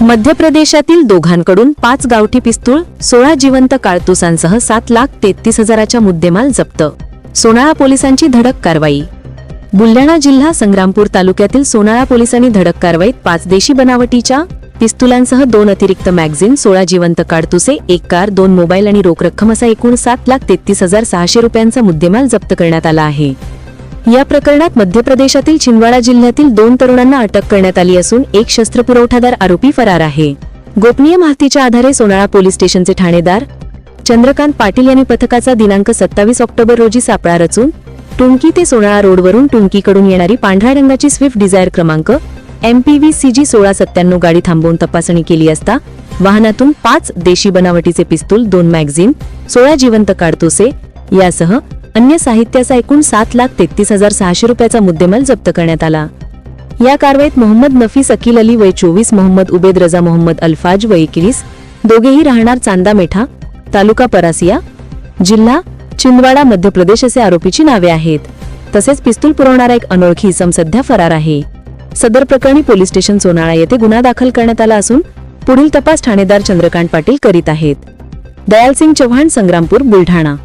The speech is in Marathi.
मध्य प्रदेशातील दोघांकडून पाच गावठी पिस्तूल सोळा जिवंत काळतुसांसह सात लाख तेहतीस हजाराच्या मुद्देमाल जप्त. सोनाळा पोलिसांची धडक कारवाई. बुलढाणा जिल्हा संग्रामपूर तालुक्यातील सोनाळा पोलिसांनी धडक कारवाईत पाच देशी बनावटीच्या पिस्तुलांसह दोन अतिरिक्त मॅगझिन सोळा जिवंत काडतुसे एक कार दोन मोबाईल आणि रोख रक्कम असा एकूण सात लाख तेहतीस हजार सहाशे रुपयांचा मुद्देमाल जप्त करण्यात आला आहे. या प्रकरणात मध्य प्रदेशातील छिंदवाडा जिल्ह्यातील दोन तरुणांना अटक करण्यात आली असून एक शस्त्र पुरवठादार आरोपी फरार आहे. गोपनीय माहितीच्या आधारे सोनाळा पोलीस स्टेशनचे ठाणेदार चंद्रकांत पाटील यांनी पथकाचा दिनांक सत्तावीस ऑक्टोबर रोजी सापळा रचून टुंकी ते सोनाळा रोडवरून टुंकीकडून येणारी पांढऱ्या रंगाची स्विफ्ट डिझायर क्रमांक एमपीव्ही सीजी सोळा सत्त्याण्णव गाडी थांबवून तपासणी केली असता वाहनातून पाच देशी बनावटीचे पिस्तूल दोन मॅगझिन सोळा जिवंत काढतोसे यासह अन्य साहित्याचा एकूण सात लाख तेहतीस हजार सहाशे रुपयाचा मुद्देमाल जप्त करण्यात आला. या कारवाईत मोहम्मद नफीस अकिल अली वय चोवीस मोहम्मद उबेद रजा मोहम्मद अल्फाज वय एकवीस दोघेही राहणार चांदा मेठा तालुका परासिया जिल्हा छिंदवाडा मध्य प्रदेश असे आरोपीची नावे आहेत. तसेच पिस्तूल पुरवणारा एक अनोळखी इसम सध्या फरार आहे. सदर प्रकरणी पोलीस स्टेशन सोनाळा येथे गुन्हा दाखल करण्यात आला असून पुढील तपास ठाणेदार चंद्रकांत पाटील करीत आहेत. दयालसिंग चव्हाण संग्रामपूर बुलढाणा.